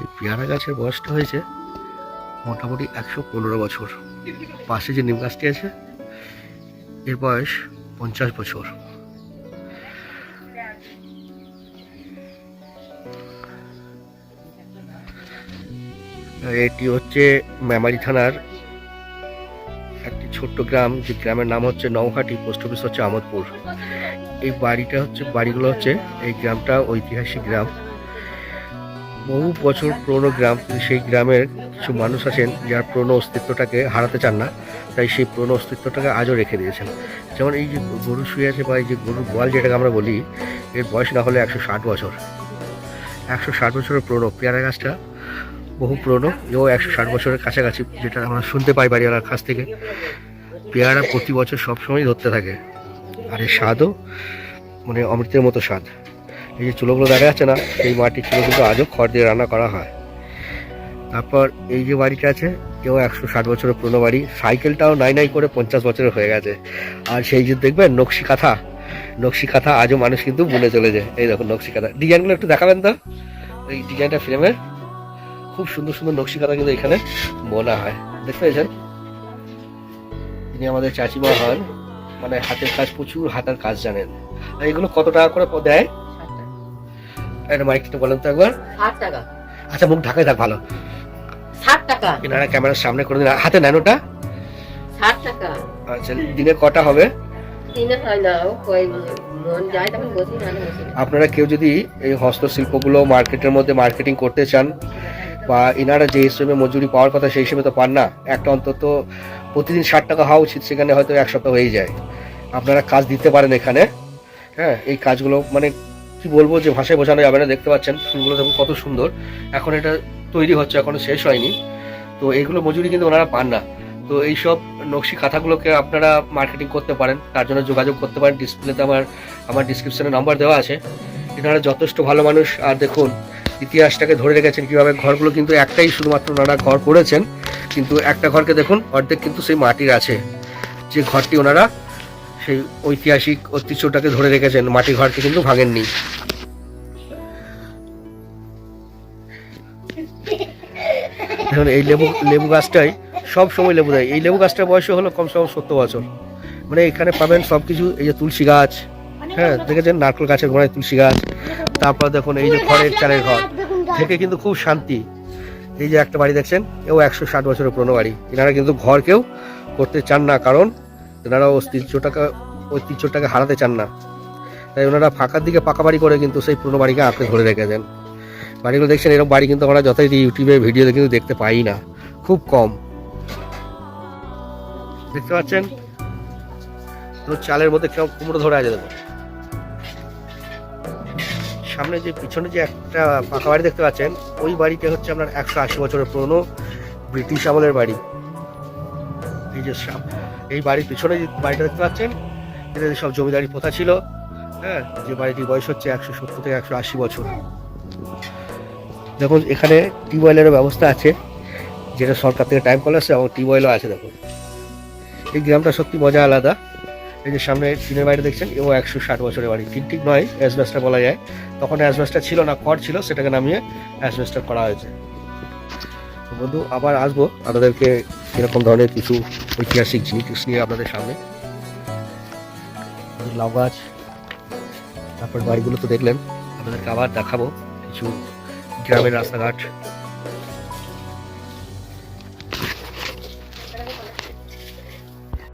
এই পেয়ারা গাছের বয়সটা হয়েছে মোটামুটি একশো পনেরো বছর। পাশে যে নিম গাছটি আছে, এর বয়স পঞ্চাশ বছর। এটি হচ্ছে মেমারি থানার একটি ছোট্ট গ্রাম, যে গ্রামের নাম হচ্ছে নৌহাটি পোস্ট অফিস হচ্ছে আমোদপুর। এই বাড়িটা হচ্ছে, বাড়িগুলো হচ্ছে এই গ্রামটা ঐতিহাসিক গ্রাম। বহু বছর পুরনো গ্রাম, সেই গ্রামের কিছু মানুষ আছেন যার পুরনো অস্তিত্বটাকে হারাতে চান না, তাই সেই পুরনো অস্তিত্বটাকে আজও রেখে দিয়েছেন। যেমন এই যে গরু শুয়ে আছে বা এই যে গরুর গোয়াল যেটাকে আমরা বলি, এর বয়স না হলে একশো ষাট বছর। একশো ষাট বছরের পুরনো পেয়ারা গাছটা, বহু পুরনো এও একশো ষাট বছরের কাছাকাছি, যেটা আমরা শুনতে পাই বাড়িওয়ালার কাছ থেকে। পেয়ারা প্রতি বছর সবসময় ধরতে থাকে। আর এর স্বাদও মানে অমৃতের মতো স্বাদ। এই যে চুলোগুলো দেখা যাচ্ছে না, এই মাটির চুলো কিন্তু আজও খড় দিয়ে রান্না করা হয়। তারপর এই যে বাড়িটা আছে, এও একশো ষাট বছরের পুরনো বাড়ি। সাইকেলটাও নাই নাই করে পঞ্চাশ বছরের হয়ে গেছে। আর সেই যে দেখবেন নকশি কাঁথা নকশি কাঁথা আজও মানুষ কিন্তু বুনে চলে যায়। এই দেখুন নকশি কাঁথা। ডিজাইনগুলো একটু দেখাবেন তো? এই ডিজাইনটা ফ্রেমের। খুব সুন্দর সুন্দর নকশি কাঁথা কিন্তু এখানে বোনা হয়। দেখতে পেয়েছেন? তিনি আমাদের চাচিমা হন। মানে হাতের কাজ প্রচুর, হাতের কাজ জানেন। এগুলো কত টাকা করে দেয়? একটা মাইকটা বলেন তো একবার। ষাট টাকা। আচ্ছা মুখ ঢাকাই থাক ভালো। ষাট টাকা। এনারা ক্যামেরার সামনে করে দিন হাতে নেন ওটা? ষাট টাকা। আচ্ছা দিনে কটা হবে। আপনারা কেউ যদি এই হস্তশিল্পগুলো মার্কেটের মধ্যে মার্কেটিং করতে চান বা এনারা যে হিসেবে মজুরি পাওয়ার কথা সেই হিসেবে তো পান না একটা অন্তত প্রতিদিন ষাট টাকা হওয়া উচিত সেখানে হয়তো এক সপ্তাহ হয়ে যায়। আপনারা কাজ দিতে পারেন এখানে হ্যাঁ এই কাজগুলো মানে কি বলব যে ভাষায় বোঝানো যাবে না, দেখতে পাচ্ছেন ফুলগুলো দেখুন কত সুন্দর। এখন এটা তৈরি হচ্ছে, এখনও শেষ হয়নি। তো এইগুলো মজুরি কিন্তু ওনারা পান না। তো এইসব নকশি কাঁথাগুলোকে আপনারা মার্কেটিং করতে পারেন, তার জন্য যোগাযোগ করতে পারেন। ডিসপ্লেতে আমার আমার ডিসক্রিপশনে নাম্বার দেওয়া আছে। এনারা যথেষ্ট ভালো মানুষ। আর দেখুন, ইতিহাসটাকে ধরে রেখেছেন কীভাবে ঘরগুলো কিন্তু একটাই শুধুমাত্র ওনারা ঘর করেছেন। কিন্তু একটা ঘরকে দেখুন, অর্ধেক কিন্তু সেই মাটির আছে। যে ঘরটি ওনারা সেই ঐতিহাসিক ঐতিহ্যটাকে ধরে রেখেছেন মাটির ঘরকে কিন্তু ভাঙেননি। দেখুন, এই লেবু লেবু গাছটাই সব সময় লেবু দেয়। এই লেবু গাছটার বয়স হলো কমসে কম সত্তর বছর। মানে এখানে পাবেন সব কিছু এই যে তুলসী গাছ হ্যাঁ দেখেছেন? নারকেল গাছের গোড়ায় তুলসী গাছ। তারপর দেখুন, এই যে খড়ের চালের ঘর, থেকে কিন্তু খুব শান্তি। এই যে একটা বাড়ি দেখছেন, এও একশো ষাট বছরের পুরনো বাড়ি। এনারা কিন্তু ঘর কেউ করতে চান না, কারণ এনারা ঐতিহ্যটাকে ঐতিহ্যটাকে হারাতে চান না। তাই ওনারা ফাঁকার দিকে পাকা বাড়ি করে কিন্তু সেই পুরনো বাড়িকে আঁকড়ে ধরে রেখেছেন। বাড়িগুলো দেখছেন, এরকম বাড়ি কিন্তু আমরা যথারীতি ইউটিউবে ভিডিওতে কিন্তু দেখতে পাই না। খুব কম। দেখতে পাচ্ছেন? চালের মধ্যে কেমন কুমড়ো ধরে আছে দেখুন। সামনে যে পিছনে যে একটা পাকা বাড়ি দেখতে পাচ্ছেন, ওই বাড়িটা হচ্ছে আপনার একশো আশি বছরের পুরনো ব্রিটিশ আমলের বাড়ি। সাম- এই বাড়ির পিছনে যে বাড়িটা দেখতে পাচ্ছেন এটা সব জমিদারি প্রথা ছিল হ্যাঁ? যে বাড়িটির বয়স হচ্ছে একশো সত্তর থেকে একশো আশি বছর। দেখুন, এখানে টিউবওয়েলেরও ব্যবস্থা আছে, যেটা সরকার থেকে টাইম কল আসছে এবং টিউবওয়েলও আছে, দেখুন। এই গ্রামটা সত্যি মজা আলাদা। এই যে সামনে টিনের বাড়িটা দেখছেন, এও একশো ষাট বছরের বাড়ি। ঠিক ঠিক নয় অ্যাসবেস্টার বলা যায়। তখন অ্যাসবেস্টার ছিল না, খড় ছিল, সেটাকে নামিয়ে অ্যাসবেস্টার করা হয়েছে। বন্ধু, আবার আসব। আপনাদেরকে এরকম ধরনের কিছু ঐতিহাসিক জিনিস নিয়ে আপনাদের সামনে। লাউ গাছ, তারপর বাড়িগুলো তো দেখলেন, আপনাদেরকে আবার দেখাবো কিছু গ্রামের রাস্তাঘাট।